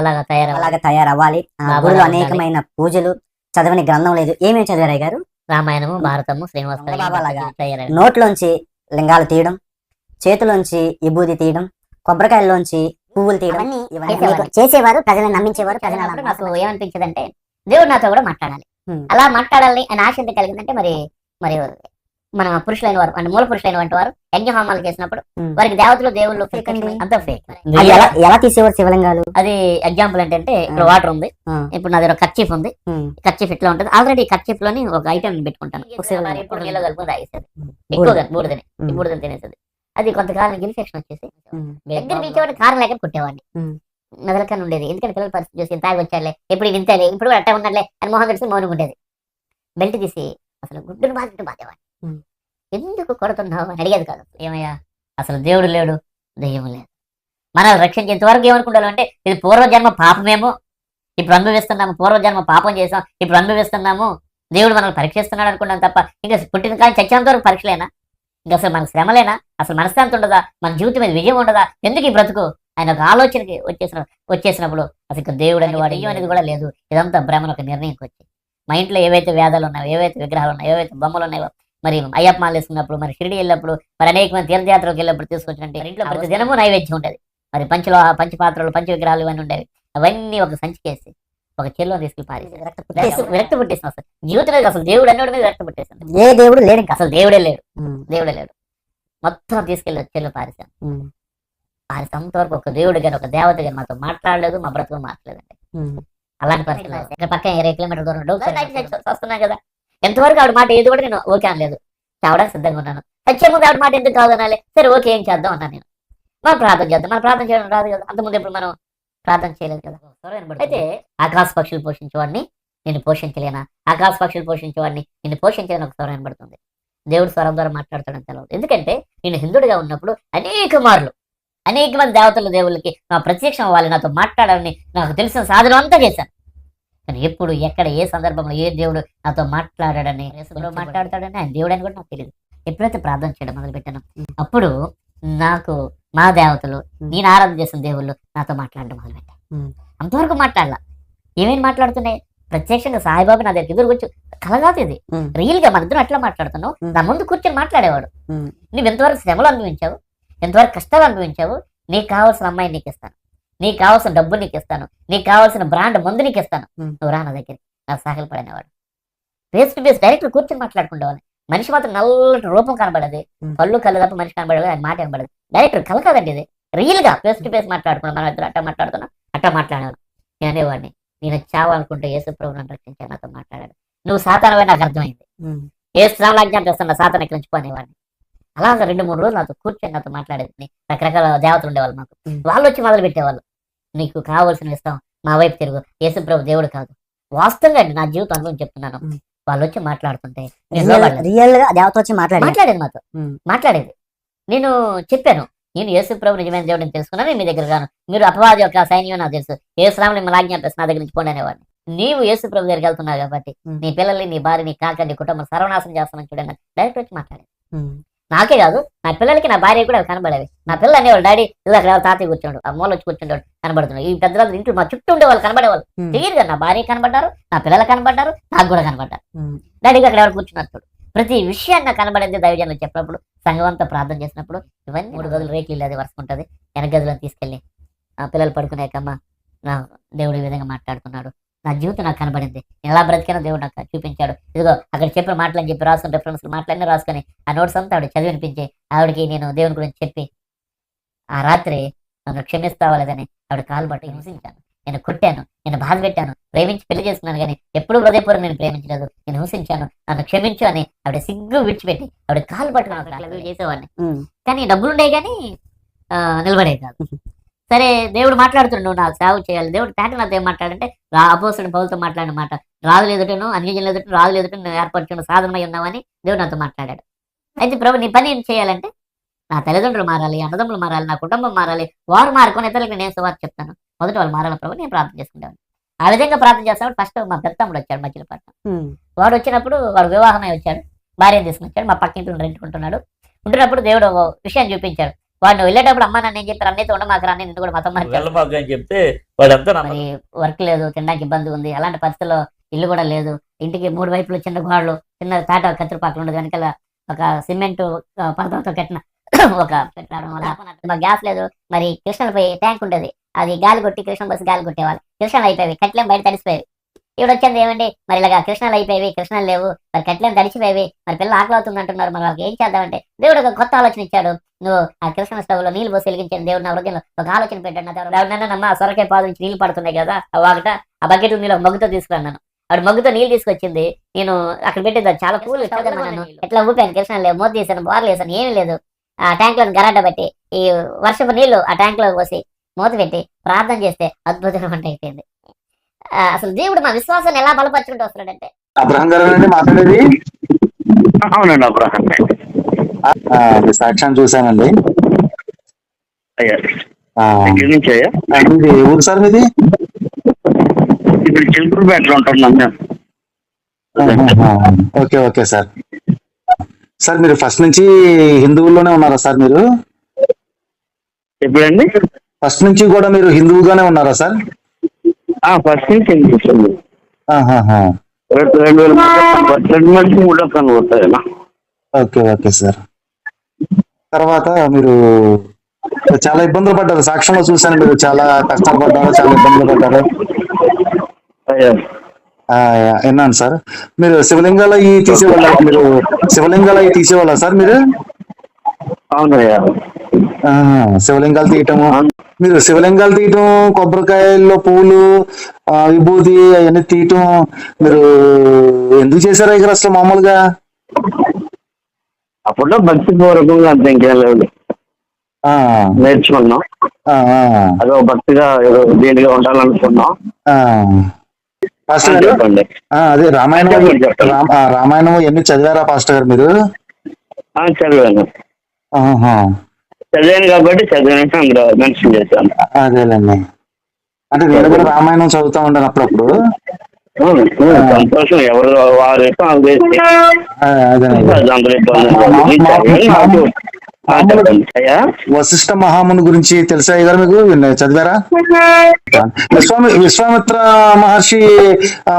అలాగా తయారవ్వాలి. గుడిలో. అనేకమైన పూజలు చదవని గ్రంథం లేదు. ఏమేమి చదివారు గారు రామాయణము భారతము శ్రీనివాస నోట్లోంచి లింగాలు తీయడం చేతిలోంచి విభూది తీయడం కొబ్బరికాయల్లోంచి పువ్వులు తీయడం చేసేవారు. ప్రజలను నమ్మించేవారు ప్రజలను చదివినప్పుడు నాకు ఏమనిపించదు అంటే దేవుడు నాతో కూడా మాట్లాడాలి. అలా మాట్లాడాలని ఆయన ఆశ ఎంత కలిగిందంటే మరి మరి మన పురుషులైన వారు అంటే మూల పురుషులైన వంటి వారు యజ్ఞ హోమాలు చేసినప్పుడు. వారికి దేవతలు దేవుళ్ళు అండి. అంత ఫేక్ ఎలా తీసేవారు శివలింగాలు? అది ఎగ్జాంపుల్ ఏంటంటే ఇక్కడ Hmm. వాటర్ ఉంది. ఇప్పుడు నా దగ్గర కర్చీఫ్ ఉంది. కర్చీఫ్ ఇట్లా ఉంటుంది. ఆల్రెడీ కర్చీఫ్లోని ఒక ఐటమ్ పెట్టుకుంటాను. ఎప్పుడు నీళ్ళ కలుపుకొని తాగేసేది. ఎక్కువగా బూడిదని. ఉమ్, బూడిదని తినేసేది. అది కొంతకాలం ఇన్ఫెక్షన్ వచ్చేసి దగ్గర పీచేవాడిని కారం లేక కుట్టేవాడిని. ఉమ్. నదలకని ఉండేది. ఎందుకంటే పిల్లల పరిస్థితి చూసి తాగి వచ్చారులే ఎప్పుడు వింతలే ఇప్పుడు కూడా అట్టా ఉన్నట్లే అని మొహం తెలిసి మౌనం ఉండేది. బెల్ట్ తీసి అసలు గుడ్డును బాధేవాడిని. ఉమ్. ఎందుకు కొడుతున్నావు అని అడిగేది కాదు. ఏమయ్యా? అసలు దేవుడు లేడు. దెయ్యం లేదు. మనల్ని రక్షించేంతవరకు వరకు ఏమనుకుంటాం అంటే ఇది పూర్వజన్మ పాపమేమో. ఇప్పుడు అనుభవిస్తున్నాము పూర్వజన్మ పాపం చేసాం ఇప్పుడు అనుభవిస్తున్నాము. దేవుడు మనల్ని పరీక్షిస్తున్నాడు అనుకున్నాం తప్ప ఇంకా పుట్టిన కానీ చచ్చేంత వరకు పరీక్షలేనా? ఇంకా అసలు మన శ్రమలేనా? అసలు మనశ్శాంతి ఉండదా? మన జీవితం మీద విజయం ఉండదా? ఎందుకు ఈ బ్రతుకు? ఆయన ఒక ఆలోచనకి వచ్చేసిన వచ్చేసినప్పుడు అసలు ఇంకా దేవుడు అని వాడు అనేది కూడా లేదు. ఇదంతా బ్రహ్మణ ఒక నిర్ణయంకి వచ్చి మా ఇంట్లో ఏవైతే వేదాలు ఉన్నాయో ఏవైతే విగ్రహాలు ఉన్నాయో ఏవైతే బొమ్మలు ఉన్నాయో మరి అయ్యప్ప మాల వేసుకున్నప్పుడు మరి షిరిడి వెళ్ళినప్పుడు మరి అనేక మంది తీర్థయాత్రలకు వెళ్ళినప్పుడు తీసుకొచ్చినట్టు ఇంట్లో ప్రతి దినము నైవేద్యం ఉండేది. మరి పంచలోహ పంచపాత్రలు పంచ విగ్రహాలు ఇవన్నీ ఉండేవి. అవన్నీ ఒక సంచికేసి ఒక చెల్లో తీసుకెళ్ళి పారేసి విరక్తి పుట్టేసి- విరక్తి పుట్టేసిన అసలు. జీవితం మీద అసలు దేవుడు అన్నోడి మీద విరక్తి పుట్టేసింది. ఏ దేవుడు లేడు ఇంకా. అసలు దేవుడే లేడు. దేవుడే లేడు. మొత్తం తీసుకెళ్ళి చెల్లు పారేసాను ఉమ్, పారేసేంత వరకు ఒక దేవుడు కానీ ఒక దేవత కానీ మాతో మాట్లాడలేదు మా బ్రతుకు మాట్లాడలేదండి అలాంటి పరిస్థితి ఇక్కడ పక్కన ఇరవై కిలోమీటర్ దూరం వస్తున్నాం కదా. ఎంతవరకు ఆవిడ మాట ఏది కూడా నేను ఓకే అనలేదు. చావడానికి సిద్ధంగా ఉన్నాను. వచ్చే ముందు ఆవిడ మాట ఎందుకు కాదు అనాలి? సరే ఓకే ఏం చేద్దాం అన్నాను నేను. మనం ప్రార్థన చేద్దాం. మనం ప్రార్థన చేయడం రాదు కదా. అంతకుముందు ఎప్పుడు మనం ప్రార్థన చేయలేదు కదా? అయితే ఆకాశ పక్షులు పోషించేవాడిని నేను పోషించలేనా? ఆకాశ పక్షులు పోషించేవాడిని నేను పోషించలేని ఒక స్వరం వినబడుతుంది. దేవుడు స్వరం ద్వారా మాట్లాడతాడని తెలియదు ఎందుకంటే నేను హిందుడిగా ఉన్నప్పుడు అనేక మార్లు అనేక మంది దేవతల దేవుళ్ళకి నా ప్రత్యక్షం అవ్వాలి నాతో మాట్లాడాలని నాకు తెలిసిన సాధనం అంతా చేశాను. కానీ ఎప్పుడు ఎక్కడ ఏ సందర్భంలో ఏ దేవుడు నాతో మాట్లాడాడని మాట్లాడతాడని ఆయన దేవుడు అని కూడా నాకు తెలియదు ఎప్పుడైతే ప్రార్థన చేయడం మొదలు పెట్టాను అప్పుడు నాకు మా దేవతలు నేను ఆరాధన చేసిన దేవుళ్ళు నాతో మాట్లాడడం మొదలు పెట్టాను. అంతవరకు మాట్లాడాల. ఏమేమి మాట్లాడుతున్నాయి? ప్రత్యక్షంగా సాయిబాబా నా దగ్గర ఎదురు వచ్చి కలగాదు ఇది. రియల్గా మన ఇద్దరం అట్లా మాట్లాడుతున్నావు. నా ముందు కూర్చొని మాట్లాడేవాడు. నువ్వు ఎంతవరకు శ్రమలు అనుభవించావు? ఎంతవరకు కష్టాలు అనుభవించావు? నీకు కావాల్సిన అమ్మాయి నీకు ఇస్తాను. నీకు కావాల్సిన డబ్బు నీకు ఇస్తాను. నీకు కావాల్సిన బ్రాండ్ మందు నీకు ఇస్తాను. నువ్వు రా నా దగ్గర నాకు సాగలు పడినవాడు ఫేస్ టు ఫేస్ డైరెక్ట్ కూర్చొని మాట్లాడుకుండేవాళ్ళు మనిషి మాత్రం నల్లటి రూపం కనబడదు. పళ్ళు కళ్ళు తప్ప మనిషి కనబడదు ఆయన మాట కనబడదు. డైరెక్ట్ కల కాదండి ఇది. రియల్గా ఫేస్ టు ఫేస్ మాట్లాడుకున్నాం. మనం ఇద్దరు అట్లా మాట్లాడుతున్నాం. అట్లా మాట్లాడాను నేను అనేవాడిని నేను చావాలనుకుంటే యేసు ప్రభు నన్ను రక్షించాను నాతో మాట్లాడాడు. నువ్వు సాతానవే నాకు అర్థమైంది. ఏ శ్రామలాజ్ఞానం చేస్తున్న సాతాన ఎక్కడి నుంచి పోనేవాడిని. అలాగా రెండు మూడు రోజులు నాతో కూర్చొని నాతో మాట్లాడేది. రకరకాల దేవతలు ఉండేవాళ్ళు ఉమ్. వాళ్ళు వచ్చి మొదలు పెట్టేవాళ్ళు నీకు కావాల్సిన ఇస్తాం మా వైపు తిరుగు. యేసుప్రభు దేవుడు కాదు. వాస్తవంగా అండి నా జీవితం అనుభవం చెప్తున్నాను. వాళ్ళు వచ్చి మాట్లాడుతుంటే నేను రియల్ లోబడలేదు. రియల్గా దేవత వచ్చి మాట్లాడి మాట్లాడేది మాతో. మాట్లాడేది. నేను చెప్పాను నేను యేసు ప్రభు నిజమైన దేవుడిని తెలుసుకున్నాను నేను మీ దగ్గర రాను మీరు అపవాది యొక్క సైన్యం నాకు తెలుసు. ఏ శ్రామని మిమ్మల్ని ఆజ్ఞాపిస్తే నా దగ్గర నుంచి పోండి అనేవాడిని. నీవు యేసు ప్రభు దగ్గరికి వెళ్తున్నావు కాబట్టి. నీ పిల్లల్ని నీ భార్య నీ కాక నీ కుటుంబం సర్వనాశనం చేస్తానని చూడండి డైరెక్ట్ వచ్చి మాట్లాడేది నాకే కాదు నా పిల్లలకి నా భార్య కూడా కనబడేవి. నా పిల్లలు అనేవాళ్ళు డాడీ ఇలా తాతయ్య కూర్చోడు ఆ మూల వచ్చి కూర్చుంటాడు కనబడుతున్నాడు ఈ పెద్ద ఇంట్లో మా చుట్టూ ఉండే వాళ్ళు కనబడేవాళ్ళు క్లియర్గా నా భార్య కనబడ్డారు నా పిల్లలు కనబడ్డారు నాకు కూడా కనబడ్డారు. డాడీకి అక్కడ ఎవరు కూర్చున్నారు చూడు. ప్రతి విషయాన్ని నాకు కనబడింది దైవజనులు చెప్పినప్పుడు సంఘం అంతా ప్రార్థన చేసినప్పుడు ఇవన్నీ మూడు గదులు రేకులు అది వరుస ఉంటుంది. వెనక గదిలో తీసుకెళ్ళి ఆ పిల్లలు పడుకునేకమ్మ నా దేవుడు ఈ విధంగా మాట్లాడుతున్నాడు. నా జీవితం నాకు కనబడింది. నేను ఎలా బ్రతికినా దేవుడు నాకు చూపించాడు. ఇదిగో అక్కడ చెప్పిన మాటలు అని చెప్పి రాసుకుని రెఫరెన్స్ మాటలన్నీ రాసుకొని ఆ నోట్స్ అంతా ఆవిడ చదివి వినిపించి ఆవిడకి నేను దేవుని గురించి చెప్పి ఆ రాత్రి నన్ను క్షమిస్తావా లేదని ఆవిడ కాలు పట్టి హింసించాను. నేను కొట్టాను నేను బాధ పెట్టాను ప్రేమించి పెళ్ళి చేసుకున్నాను కానీ ఎప్పుడు హృదయపూర్వం నేను ప్రేమించలేదు. నేను హింసించాను నన్ను క్షమించు అని ఆవిడ సిగ్గు విడిచిపెట్టి ఆవిడ కాలు పట్టుకుని చేసేవాడిని. కానీ డబ్బులు ఉండే కానీ ఆ, నిలబడే కాదు. సరే దేవుడు మాట్లాడుతున్నాడు నువ్వు నాకు సేవ చేయాలి. దేవుడు ప్యాటర్న్ నాతో ఏం మాట్లాడంటే అపోసుడు పౌలతో మాట్లాడిన మాట. రాజులు ఎదుటను అన్యజనులు ఎదుట రాజులు ఎదుట నువ్వు ఏర్పరచుకున్న సాధనమై ఉన్నావని దేవుడు నాతో మాట్లాడాడు. అయితే ప్రభు నీ పని ఏం చేయాలంటే నా తల్లిదండ్రులు మారాలి అన్నదమ్ములు మారాలి నా కుటుంబం మారాలి వారు మారుకొని ఇతరులకు నేను సువార్త చెప్తాను. మొదట వాళ్ళు మారాలి ప్రభు నేను ప్రార్థన చేసుకుంటాను. ఆ విధంగా ప్రార్థన చేస్తాడు ఫస్ట్ మా పెద్ద తమ్ముడు వచ్చాడు మధ్యలో వాడు వచ్చినప్పుడు వాడు వివాహమై వచ్చాడు భార్యను తీసుకుని వచ్చాడు మా పక్కింట్లో రెంట్కుంటున్నాడు ఉంటున్నప్పుడు దేవుడు ఒక విషయాన్ని చూపించాడు. వాడు నువ్వు వెళ్ళేటప్పుడు అమ్మ నన్ను ఏం చెప్పారు అన్నయ్యతో ఉండ మాకు అన్నీ నిన్ను కూడా మతం అని చెప్తే. మరి వర్క్ లేదు తినడానికి ఇబ్బంది ఉంది అలాంటి పరిస్థితుల్లో ఇల్లు కూడా లేదు. ఇంటికి మూడు వైపులు చిన్న గోడలు చిన్న తాట కత్తిరి పాకలు ఉండదు వెనకాల ఒక సిమెంట్ పదతో కట్టిన ఒక పెట్టడం వల్ల గ్యాస్ లేదు. మరి కృష్ణలపై ట్యాంక్ ఉండేది అది గాలి కొట్టి కృష్ణ బస్సు గాలి కొట్టేవాళ్ళు. కృష్ణలు అయిపోయి కట్లేం బయట తడిసిపోయేవి. ఇప్పుడు వచ్చింది ఏమండి? మరి ఇలాగా కృష్ణలు అయిపోయి కృష్ణలు లేవు. మరి కట్లేం తడిచిపోయేవి మరి పిల్లలు ఆకలి అవుతుంది అంటున్నారు. మరి వాళ్ళకి ఏం చేద్దామంటే దేవుడు ఒక కొత్త ఆలోచన ఇచ్చాడు. నువ్వు ఆ కృష్ణ స్టవ్లో నీళ్ళు పోసి వెలిగించాను దేవుడు నా హృదయంలో ఒక ఆలోచన పెట్టాడు. నా దేవుడు నన్ను నమ్మ ఆ సొరకాయ పాదు నుంచి నీళ్ళు పడుతున్నాయి కదా. ఆ ఆ బకెట్ నీళ్ళు మగ్గుతో తీసుకున్నాను ఆవిడ మగ్గుతో నీళ్ళు తీసుకొచ్చింది. నేను అక్కడ పెట్టేది చాలా పూలు నన్ను? ఎట్లా ఊపాను? కృష్ణ లేవు. మూత తీసాను బోర్లు వేసాను ఏమీ లేదు. ఆ ట్యాంక్లో గరాట పెట్టి ఈ వర్షపు నీళ్ళు ఆ ట్యాంక్లో పోసి మూత పెట్టి ప్రార్థన చేస్తే అద్భుతమైన వంట అయిపోయింది ఆ, అసలు దేవుడు మా విశ్వాసాన్ని ఎలా బలపరుచుకుంటూ వస్తున్నాడంటే. అబ్రహం గారు అండి మాట్లాడేది అవునండి అబ్రహం చూశానండి. మీది ఏ ఊరు సార్ మీది? ఇప్పుడు ఆహాహా. Okay okay sir. సార్ మీరు ఫస్ట్ నుంచి హిందువుల్లోనే ఉన్నారా సార్ మీరు? ఎప్పుడండి? ఫస్ట్ నుంచి కూడా మీరు హిందువుగానే ఉన్నారా సార్? ఫస్ట్ నుంచి. రెండు వేల రెండు మూడో పోతాయన్నా ఓకే ఓకే సార్. తర్వాత మీరు చాలా ఇబ్బందులు పడ్డారు. సాక్ష్యంలో చూశాను మీరు. చాలా కష్టాలు పడ్డారు చాలా ఇబ్బందులు పడ్డారు. విన్నాను సార్. మీరు శివలింగాలు అవి తీసేవాళ్ళ? మీరు శివలింగాలు అవి తీసేవాళ్ళ సార్ మీరు? అవునయ్యా శివలింగాలు తీయటము మీరు శివలింగాలు తీయటం కొబ్బరికాయల్లో పూలు విభూతి అవన్నీ తీయటం మీరు ఎందుకు చేశారా ఇక్కడ అసలు మామూలుగా? అప్పుడు భక్తి పూర్వకంగా అంత ఇంకేం లేదు నేర్చుకున్నాం. అదో భక్తిగా ఏదో దీనిగా ఉండాలనుకున్నాం. పాస్టర్ గారు అదే రామాయణం రామాయణం ఎన్ని చదివారా పాస్టర్ గారు మీరు? చదివాను. చదివాను కాబట్టి చదివాను మెన్షన్ చేశాను. అదేలేండి. అంటే నేను కూడా రామాయణం చదువుతా ఉంటాను అప్పుడప్పుడు. సంతోషం. ఎవరు వారు అది వశిష్ఠ మహాముని గురించి తెలుసా గారు మీకు? చదివారా? విశ్వామి విశ్వామిత్ర మహర్షి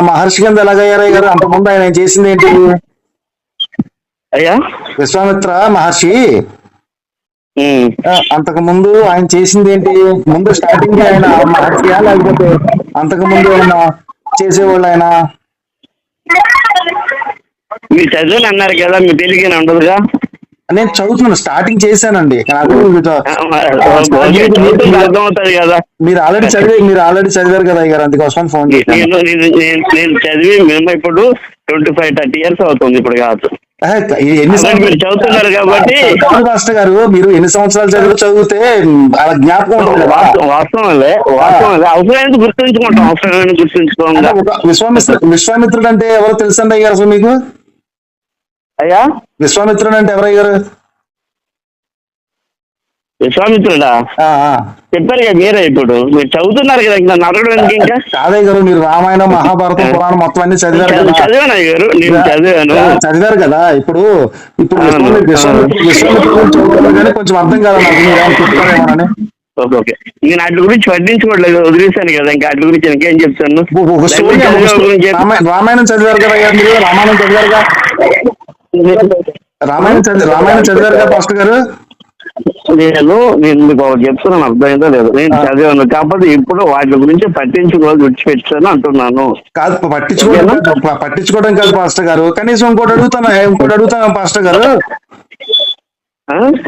మహర్షి కింద ఎలాగయ్యారయ్య గారు? అంతకుముందు ఆయన చేసింది ఏంటి? అయ్యా? విశ్వామిత్ర మహర్షి? అంతకు ముందు ఆయన చేసింది ఏంటి? ముందు స్టార్టింగ్ ఆయన మహర్షియా? లేకపోతే అంతకు ముందు ఏమన్నా చేసేవాళ్ళు ఆయన? మీరు చదివాను అన్నారు కదా మీ తెలుగు ఉండదుగా? నేను చదువుతున్నాను స్టార్టింగ్ చేశానండి. అర్థమవుతుంది కదా. మీరు ఆల్రెడీ చదివి మీరు ఆల్రెడీ చదివారు కదా గారు అందుకోసం ఫోన్ నేను చదివి మేము ఇప్పుడు ట్వంటీ ఫైవ్ థర్టీ ఇయర్స్ అవుతుంది ఇప్పుడు కాదు. ఎన్ని చదువుతున్నారు కాబట్టి మాస్టర్ గారు మీరు ఎన్ని సంవత్సరాలు చదివి చదివితే అలా జ్ఞాపకం వాస్తవంలే వాస్తవంలే గుర్తుంచుకుంటాం విశ్వామిత్ర విశ్వామిత్రుడు అంటే ఎవరో తెలుసండి అయ్యారు అసలు మీకు? అయ్యా? విశ్వామిత్రుడు అంటే ఎవరు అయ్యారు విశ్వామిత్రుడా. చెప్పారు కదా మీరే ఇప్పుడు. మీరు చదువుతున్నారు కదా ఇంకా ఎందుకు ఇంకా? కాదయ్య గారు మీరు రామాయణం మహాభారతం పురాణం మొత్తం అన్ని చదివారు చదివి- కదా. చదివాను గారు. నేను చదివాను. చదివారు కదా. ఇప్పుడు ఇప్పుడు విశ్వామిత్రుడు కొంచెం అర్థం కాదు నాకు? మీరు ఓకే ఓకే. నేను వాటి గురించి పట్టించుకోవట్లేదు. వదిలేశాను కదా ఇంకా వాటి గురించి ఇంకేం చెప్తాను. ఒక- ఒక స్టోరీ బైబిల్ ఒక చదివే స్టోరీ- గురించి చెప్పు. రామాయణ- రామాయణం చదివారు కదా మీరు? రామాయణం రామాయణం చదివి రామాయణం చదివారుగా పాస్టర్ గారు? నేను నేను మీకు ఒకటి చెప్తున్నాను అర్థమైందో లేదు? నేను. చదివాను కాకపోతే ఇప్పుడు వాటి గురించి పట్టించుకోవాలి విడిచిపెట్టాను అంటున్నాను. కాదు పట్టించుకోవడం పట్టించుకోవడం కాదు పాస్టర్ గారు. కనీసం ఇంకోటి అడుగుతాను ఇంకోటి అడుగుతాను పాస్టర్ గారు?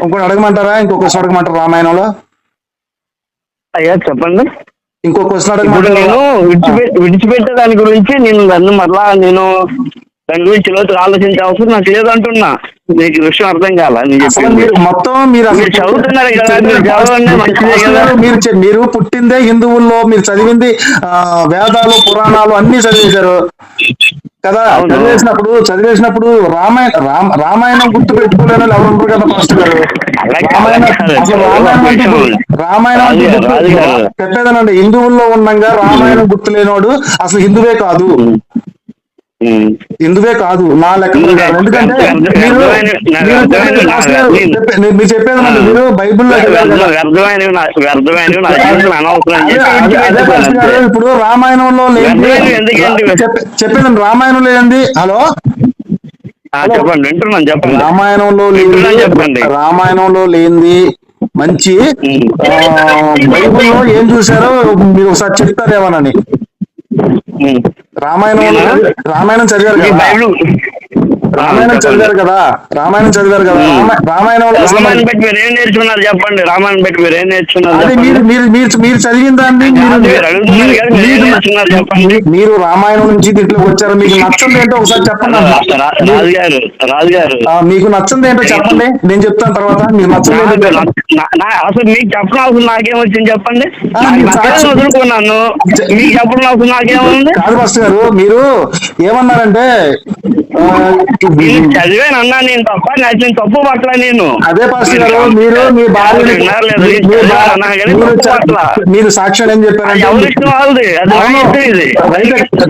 ఇంకోటి అడగమంటారా? ఇంకో క్వశ్చన్ అడగమంటారా రామాయణంలో? అయ్యా చెప్పండి. ఇంకో క్వశ్చన్ నేను అడగమంటారా? విడిచిపె విడిచిపెట్టే దాని గురించి నేను నన్ను మరలా నేను దాని గురించి లోతుగా ఆలోచించే అవసరం నాకు లేదంటున్నా. మీకు విషయం అర్థం కాల? మొత్తం మీరు అసలు చదువుతున్నారు కదా, మీరు చదవండి, మంచిదే పాస్టర్ కదా. గారు, మీరు పుట్టిందే హిందువుల్లో మీరు చదివింది వేదాలు పురాణాలు అన్ని చదివేశారు. కదా. చదివేసినప్పుడు చదివేసినప్పుడు రామాయణ రామ రామాయణం గుర్తు పెట్టుకోలేని ఎవరు ఉండరు కదా పాస్టర్ గారు? రామాయణం. చెప్పేదనండి హిందువుల్లో ఉండగా రామాయణం గుర్తు లేనోడు అసలు హిందువే కాదు. హిందువే కాదు నా లెక్క ఎందుకంటే మీరు మీరు చెప్పేది మీరు బైబిల్లో. ఇప్పుడు రామాయణంలో చెప్పేదండి రామాయణంలో ఏంది? హలో? చెప్పండి. వింటున్నాను చెప్పండి. రామాయణంలో చెప్పండి. రామాయణంలో లేనిది మంచి బైబిల్లో ఏం చూసారో మీరు ఒకసారి చెప్తారేమోనని. నేనా? రామాయణం చదివారు బైబిల్ రామాయణం. చదివారు కదా? రామాయణం చదివారు కదా? రామాయణంలో అసలు రామాయణం పెట్టి మీరు ఏం నేర్చుకున్నారు చెప్పండి? రామాయణం పెట్టి మీరు ఏం నేర్చుకున్నారు అదే. మీరు మీరు మీరు మీరు చదివిన దాన్ని మీరు రామాయణం నుంచి దీంట్లోకి వచ్చారు. మీకు నచ్చంది ఏంటో ఒకసారి చెప్పండి రాజుగారు రాజుగారు. మీకు నచ్చంది ఏంటో చెప్పండి. నేను చెప్తాను తర్వాత. మీకు నచ్చంది ఏంటో అసలు మీకు చెప్పడం అవసరం నాకేం వచ్చింది చెప్పండి? వదులుకున్నాను మీకు చెప్పడం అవసరం నాకేముంది కాదు మాస్టర్ గారు మీరు ఏమన్నారంటే చదివాను అన్నా నేను తప్ప నేను తప్పు పట్ల నేను. అదే పాస్టర్ గారు మీరు మీ భార్యని విన్నారు లేదు, మీ- నేను మీ భా- చదివాను అన్నా కానీ మీరు తప్పు పట్ల. చ- మీరు సాక్ష్యం ఏం ఇది.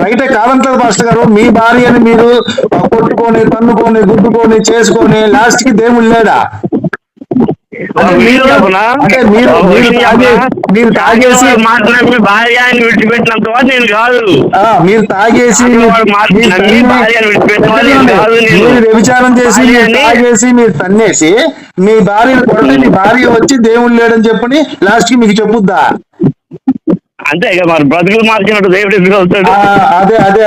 రైటే కాదంటారు పాస్టర్ గారు మీ భార్యని మీరు కొట్టుకొని తన్నుకొని గుద్దుకొని చేసుకొని లాస్ట్కి దేవుడు లేడా ఒక విషయం చెప్పనా? అంటే మీరు తాగేసి మాట్లాడి భార్య ఆయన విడిచిపెట్టినంత వాడు నేను కాదు. మీరు తాగేసి మీరు వ్యభిచారం చేసి తాగేసి మీరు తన్నేసి మీ భార్యను కొడితే మీ భార్య వచ్చి దేవుడు లేడని చెప్పని లాస్ట్కి మీకు చెప్పుద్దా? అంతే ఇక మరి బ్రతుకులు మార్చినట్టు దేవుడు ఎందుకు అవుతాడు ఆ, అదే అదే.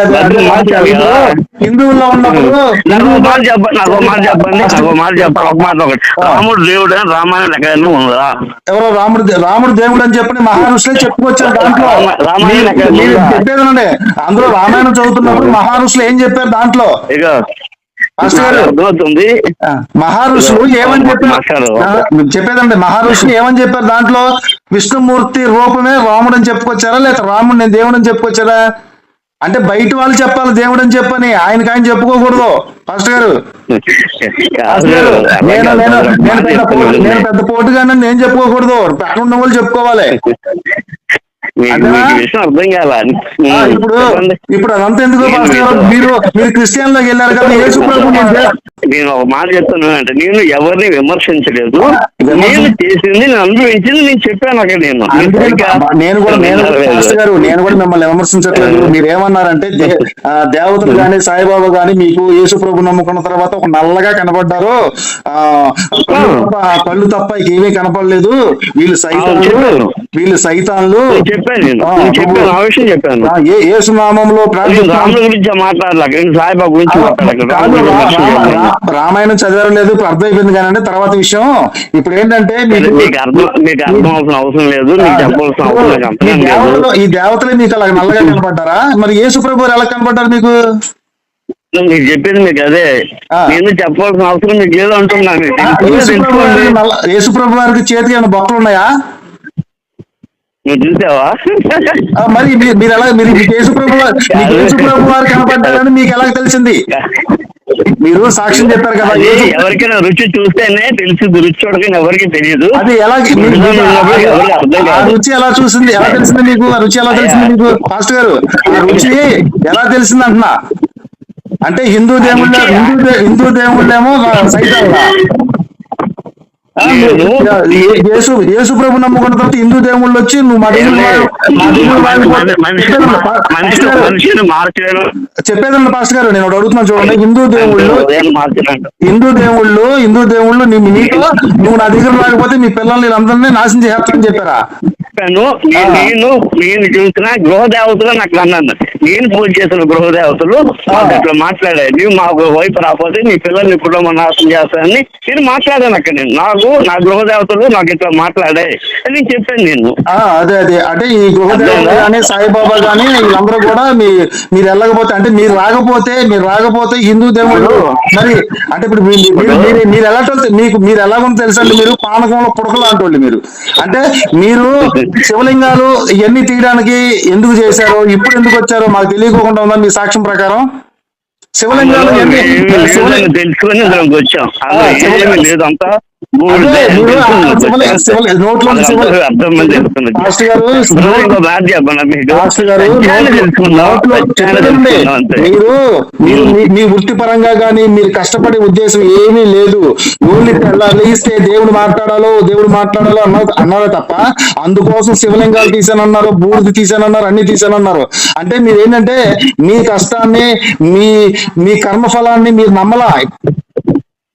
హిందువుల్లో ఉన్నప్పుడు నాకు మాట చెప్పండి నాకు ఒక మాట చెప్పండి నాకు ఒక మాట చెప్పండి. ఒక మాట ఒకటి. రాముడు దేవుడు అని రామాయణం ఎక్కడైనా ఉందా? ఎవరో రాముడు రాముడు దేవుడు అని చెప్పని మహానుషులే చెప్పుకొచ్చారు దాంట్లో. రామ- రామాయణం? చెప్పేదనండి అందులో రామాయణం చదువుతున్నప్పుడు మహానుషులు ఏం చెప్పారు దాంట్లో? ఇక ఆ, మహారుషులు ఏమని చెప్పారు? చెప్పేదండి మహారుషులు ఏమని చెప్పారు దాంట్లో? విష్ణుమూర్తి రూపమే రాముడు అని చెప్పుకొచ్చారా? లేదా రాముడు నేను దేవుడు అని చెప్పుకొచ్చారా? అంటే బయట వాళ్ళు చెప్పాలి దేవుడు అని చెప్పని ఆయనకి ఆయన చెప్పుకోకూడదు. ఫాస్టర్ గారు. నేను పెద్ద పో- నేను చెప్పుకోకూడదు. పక్కన ఉన్న వాళ్ళు చెప్పుకోవాలి. విషయం అర్థం కాల? ఇప్పుడు ఇప్పుడు అదంతా ఎందుకు మీరు మీరు క్రిస్టియన్లోకి వెళ్ళారు కదా యేసు ప్రభు నేను ఒక మాట చెప్తాను అంటే నేను ఎవరిని విమర్శించలేదు. విమర్శ- నేను చేసింది నేను అనుభవించింది నేను చెప్పాను అక్కడ నేను. నేను కూడా నేను గారు నేను కూడా మిమ్మల్ని విమర్శించట్లేదు. మీరు ఏమన్నారంటే దేవతలు గాని సాయిబాబా గాని మీకు యేసు ప్రభు నమ్ముకున్న తర్వాత ఒక నల్లగా కనబడ్డారు. ఆ కళ్ళు తప్ప ఏమీ కనపడలేదు. వీళ్ళు సైతాన్లు. వీళ్ళు సైతాన్లు. చెప్పాను నేను. చెప్పాను ఆ విషయం చెప్పాను. ఏ యేసు నామంలో నేను రాముడి గురించి మాట్లాడలేక నేను సాయిబాబా గురించి మాట్లాడలేక గురించి చెప్పాను. రామాయణం చదివారు లేదు ఇప్పుడు అర్థమైపోయింది కానీ తర్వాత విషయం. ఇప్పుడు ఏంటంటే మీకు మీకు అర్థం మీకు అర్థం అవసరం అవసరం లేదు. నీకు చెప్పవలసిన అవసరం నాకు ఈ అంతేం లేదు. దేవతలు ఈ దేవతలే మీకు అలా నల్లగా కనపడ్డారా? మరి యేసు ప్రభు ఎలా కనపడ్డారు మీకు? మీకు చెప్పేది మీకు అదే. ఆ. నేను చెప్పవలసిన అవసరం మీకు లేదు అంటున్నా. మీకు ఆ, తెలుసుకుంటే యేసు ప్రభు నల్ల యేసు ప్రభు వారికి చేతికి ఏమైనా బొక్కలు ఉన్నాయా? నువ్వు చూసావా? మరి మీరు ఎలా మీరు మీకు యేసు ప్రభు వారు- మీకు యేసు ప్రభు వారు కనపడ్డారని మీకు ఎలా తెలిసింది? మీరు సాక్ష్యం చెప్పారు కదా ఎవరికైనా రుచి చూస్తేనే తెలిసింది రుచి చూడకని ఎవరికి తెలియదు అది ఎలా రుచి ఎలా చూసింది? ఎలా తెలిసింది మీకు? ఆ రుచి ఎలా తెలిసింది మీకు ఫాస్ట్ గారు? ఆ రుచి ఎలా తెలిసింది అంటున్నా? అంటే హిందూ దేవుళ్ళ హిందూ హిందూ దేవుళ్ళేమో ఏ- యేసు యేసు ప్రభు నమ్ముకున్న తర్వాత హిందూ దేవుళ్ళు వచ్చి నువ్వు చెప్పేదన్న పా- మనిషి పాస్టర్ గారు, నేను అడుగుతున్నాను చూడండి. హిందూ దేవుళ్ళు హిందూ దేవుళ్ళు హిందూ దేవుళ్ళు నీ నీతో నువ్వు నా దగ్గర రాకపోతే మీ పిల్లల్ని వీళ్ళందరినీ నాశనం చేస్తానని చెప్పారా? నేను నేను చూసిన గృహ దేవతలు నాకు అన్నాను. నేను పూజ చేసిన గృహ దేవతలు మాట్లాడారు. నువ్వు మాకు వైపు రాకపోతే నీ పిల్లల్ని కుటుంబం నాశనం చేస్తానని నేను మాట్లాడాను అక్కడ. నేను నాకు నా గృహ దేవతలు నాకు ఇట్లా మాట్లాడాయి అని చెప్పాను నేను. ఆ, అదే అదే. అంటే ఈ గృహదేవుడు కానీ సాయిబాబా కానీ వీళ్ళందరూ కూడా మీ మీరు వెళ్ళకపోతే అంటే మీరు రాకపోతే మీరు రాకపోతే హిందూ దేవుళ్ళు మరి అంటే ఇప్పుడు మీరు మీరు మీరు ఎలా మీకు మీరు ఎలా ఉందో తెలుసండి మీరు పానకంలో పుడకలు అంటోళ్ళు మీరు. అంటే మీరు శివలింగాలు ఇవన్నీ తీయడానికి ఎందుకు చేశారు ఇప్పుడు ఎందుకు వచ్చారో మాకు తెలియకోకుండా ఉందా మీ సాక్ష్యం ప్రకారం? శివలింగాలు తెలుసుకొని వచ్చాం. అందులో ఆ, ఏమీ లేదు అంతా. అంటే మీరు? చెప్పండి. తెలుసుకుందాం అంతే? మీరు మీ- వృత్తిపరంగా కష్టపడే ఉద్దేశం ఏమీ లేదు. ఓన్లీ లేస్తే దేవుడు మాట్లాడాలో దేవుడు మాట్లాడాలో అన్న అన్నారే తప్ప అందుకోసం శివలింగాలు తీసానన్నారు బూడిద తీసానన్నారు అన్ని తీసానన్నారు అంటే మీరు ఏంటంటే మీ కష్టాన్ని మీ మీ కర్మఫలాన్ని మీరు నమ్మలా?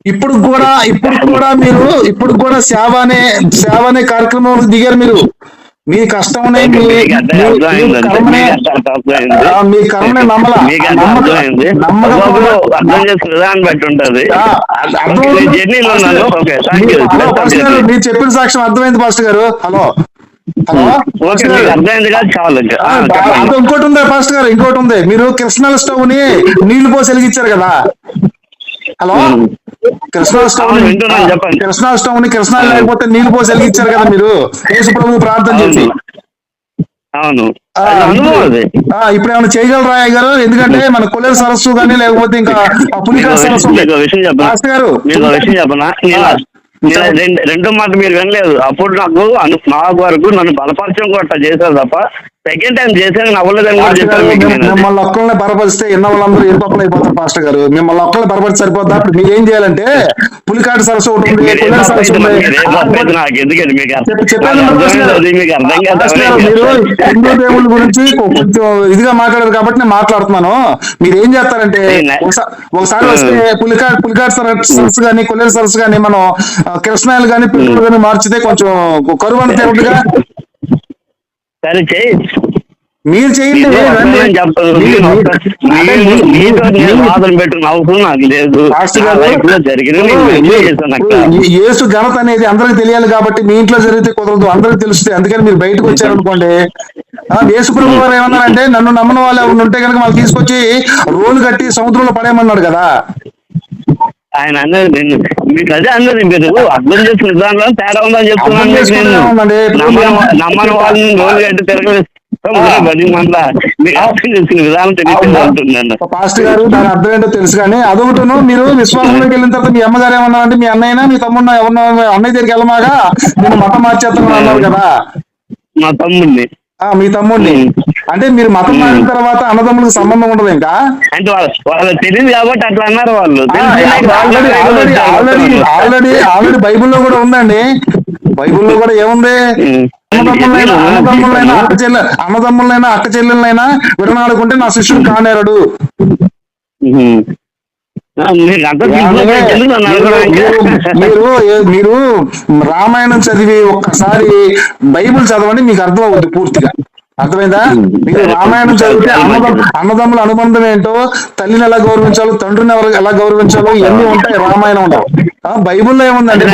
ఇప్పుడు కూడా ఇప్పుడు కూడా మీరు ఇప్పుడు కూడా సేవ అనే సేవ అనే కార్యక్రమం దిగారు మీరు. మీ కష్టమనే మీ. కర్మనే నమ్మల అర్థం బట్టి ఉంటది. మీరు- చెప్పిన సాక్ష్యం అర్థమైంది పాస్టర్ గారు. హలో. అది ఇంకోటి ఉంది పాస్టర్ గారు ఇంకోటి ఉంది. మీరు కృష్ణాల స్టవ్ని నీళ్ళు పోసి వెలిగించారు కదా. హలో? కృష్ణా స్టవ్ అవును, వింటున్నాను, చెప్పండి. కృష్ణా లేకపోతే నీళ్ళు పోసి వెలిగించారు కదా మీరు. యేసు ప్రభు ప్రార్థన చేసి. అవును. ఇప్పుడు ఏమైనా చేయగలరా అయ్య గారు? ఎందుకంటే మన కొల్లేరు సరస్సు కానీ లేకపోతే ఇంకా ఆ పులికాట్ సరస్సు గారు విషయం చెప్పనా? రెండు రెండో మాట మీరు వినలేదు. అప్పుడు నాకు నాకు వరకు నన్ను బలపరచడం కూడా అట్లా చేశారు తప్ప సెకండ్ టైం చేశాను కూడా చెప్పాను మీకు నేను అది. మిమ్మల్ని ఒక్కళ్ళని బరపరిస్తే ఎన్న వాళ్ళందరూ ఎరుపక్కలు అయిపోతారు పాస్టర్ గారు. మిమ్మల్ని ఒక్కళ్ళని బరపరిచి సరిపోద్దా? అప్పుడు మీరు ఏం చేయాలంటే పులికాటు సరస్సు ఒకటి ఉంది మీరేం కొల్లేరు సరస్సు తప్పైతే ఉంది. మీరేం ఆ, తప్పైతే నాకు ఎందుకండి మీకు అర్థం- చెప్పు- చెప్పాను నాకు పాస్టర్ అర్థమైంది గారు. అది మీకు అర్థం కాదు పాస్టర్ గారు, మీరు హిందూ దేవుళ్ళ గురించి కొంచెం ఇదిగా మాట్లాడారు కాబట్టి నేను మాట్లాడుతున్నాను. మీరు ఏం చేస్తారంటే నేను- ఒకసా- ఒకసారి వస్తే పులికాట్ పులికాట్ సరస్సు కానీ కొల్లేరు సరస్సు కానీ మనం ఆ, కృష్ణాయలు కానీ పిల్లలు కానీ మార్చితే కొంచెం కరువు అంటే దేవుడిగా సరే చేయి. మీరు చేయండి యేసు ఘనత అనేది అందరికి తెలియాలి కాబట్టి మీ ఇంట్లో జరిగితే కుదరదు అందరికి తెలుస్తుంది అందుకని మీరు బయటకు వచ్చారనుకోండి యేసు ప్రభు వారు ఏమన్నారంటే నన్ను నమ్మని వాళ్ళు ఎవరు ఉంటే కనుక వాళ్ళు తీసుకొచ్చి రోలు కట్టి సముద్రంలో పడేయమన్నాడు కదా. ఆయన అన్నది నేను మీకు అదే అన్నది మీరు అర్థం చేసుకున్న విధానంలో తేడా ఉందని చెప్తున్నాను. నమ్మని వాళ్ళని రోజు గట్టి తిరగలేదు గారు దాని అర్థం ఏంటో తెలుసు కానీ అదొకటిను మీరు విశ్వాసంలోకి వెళ్ళిన తర్వాత మీ అమ్మగారు ఏమన్నారంటే మీ అన్నయ్యనా మీ తమ్ముడు ఎవరన్నా అన్నయ్య దగ్గరికి వెళ్ళమాగా? నేను మతం మార్చేస్తాను అన్నారు కదా. మా తమ్ముడిని. మీ తమ్ముడిని. అంటే మీరు మతం మారిన తర్వాత అన్నదమ్ములకు సంబంధం ఉండదు ఇంకా? అంటే వాళ్ళ వాళ్ళకి తెలియదు కాబట్టి అట్లా అన్నారు వాళ్ళు. తెలిసి already already already already already బైబిల్లో కూడా ఉందండి. బైబిల్లో కూడా ఏముంది? అన్నదమ్ములైనా అన్నదమ్ములైనా అక్క చెల్లె అన్నదమ్ములైనా అక్క చెల్లెలైనా విడనాడుకుంటే నా శిష్యుడు కానేరడు. మీరు? మీరు రామాయణం చదివి ఒక్కసారి బైబిల్ చదవండి మీకు అర్థం అవుతుంది పూర్తిగా. అర్థమైందా? మీరు రామాయణం చదివితే అన్నదమ్ అన్నదమ్ముల అనుబంధం ఏంటో తల్లిని ఎలా గౌరవించాలో తండ్రిని ఎవరు ఎలా గౌరవించాలో ఇవన్నీ ఉంటాయి రామాయణంలో ఆ, బైబిల్లో ఏముందండి.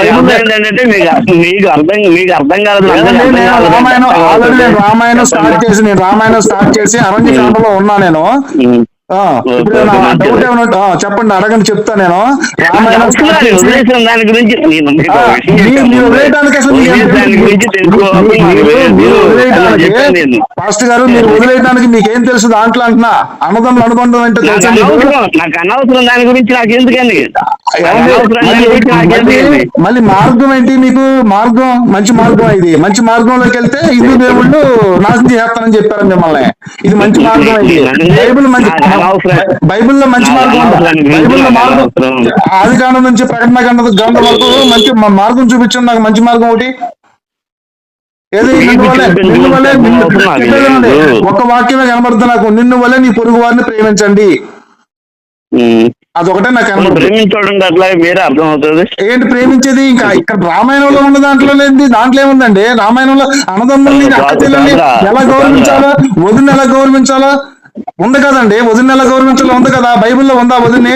రామాయణం ఆల్రెడీ నేను రామాయణం స్టార్ట్ చేసి నేను రామాయణం స్టార్ట్ చేసి అరణ్యకాండలో ఉన్నా నేను. చెప్పండి అడగండి చెప్తా నేను. దాని గురించి. పాస్టర్ గారు మీరు వదిలేయడానికి మీకేం తెలుసు దాంట్లో అంటున్నా? అన్నదమ్ముల అనుబంధం ఏంటో నాకు? అనవసరం దాని గురించి నాకు దాని మళ్ళీ- మార్గం ఏంటి మీకు? మార్గం మంచి మార్గం ఇది. మంచి మార్గంలోకి వెళ్తే హిందూ దేవుళ్ళు నాశనం చేస్తానని చెప్పారు మిమ్మల్ని. ఇది మంచి మార్గం ఇది బైబిల్ మంచి. బైబిల్లో మంచి మార్గం. బైబిల్లో మార్గం. ఆది కాండం నుంచి ప్రకటన గంధ గ్రంథం వరకు మంచి మార్గం చూపించండి నాకు మంచి మార్గం ఒకటి. ఏదో? నిన్ను. లేదు. ఒక వాక్యమే కనబడుతుంది నాకు. నిన్ను వలే నీ పొరుగు వారిని ప్రేమించండి. అదొకటే నాకు ప్రేమించడం అట్లా మీరే అర్థం అవుతుంది. ఏంటి ప్రేమించేది? ఇంకా ఇక్కడ రామాయణంలో ఉన్న దాంట్లో లేనిది దాంట్లో ఏముందండి? రామాయణంలో అన్నదమ్ముల్ని ఎలా గౌరవించాలో? వదిన ఎలా గౌరవించాలో? ఉంది కదండి వదిన ఎలా గౌరవించాలో ఉంది కదా బైబిల్లో ఉందా వదిని?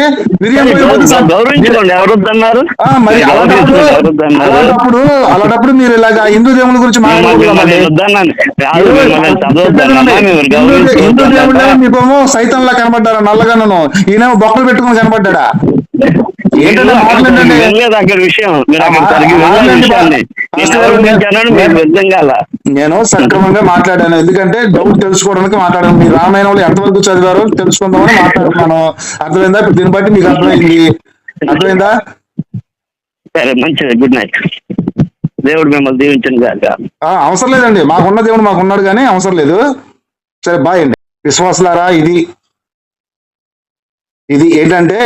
మరి అలాంటప్పుడు అలాంటప్పుడు మీరు ఇలాగా హిందూ దేవుని గురించి హిందూ మీకేమో సైతంలా కనబడ్డారా నల్లగాను ఈయనేమో బొక్కలు పెట్టుకుని కనబడ్డా ఏంటంటే అక్కడ విషయం. మీరు నేను సక్రమంగా మాట్లాడాను. ఎందుకంటే డౌట్ తెలుసుకోవడానికి మాట్లాడాను. మీ రామాయణంలో ఎంతవరకు చదివారో తెలుసుకుందామని మాట్లాడుతున్నాను అర్థమైందా? ఇప్పుడు దీన్ని బట్టి మీకు అర్థమైంది. అర్థమైందా? సరే మంచిది. గుడ్ నైట్ దేవుడు మిమ్మల్ని కాక ఆ, అవసరం లేదండి. మాకున్న దేవుడు మాకున్నాడు కానీ అవసరం లేదు. సరే బాయ్ అండి. విశ్వాసులారా ఇది. ఇది ఏంటంటే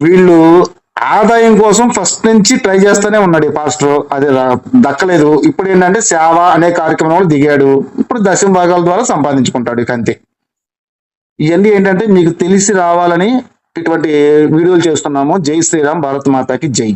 వీళ్ళు ఆదాయం కోసం ఫస్ట్ నుంచి ట్రై చేస్తూనే ఉన్నాడు ఈ పాస్టర్ అది దక్కలేదు. ఇప్పుడు ఏంటంటే సేవ అనే కార్యక్రమంలో దిగాడు. ఇప్పుడు దశమ భాగాల ద్వారా సంపాదించుకుంటాడు ఇక అంతే. ఇవన్నీ ఏంటంటే మీకు తెలిసి రావాలని ఇటువంటి వీడియోలు చేస్తున్నాము. జై శ్రీరామ్ భారత్ మాతాకి జై.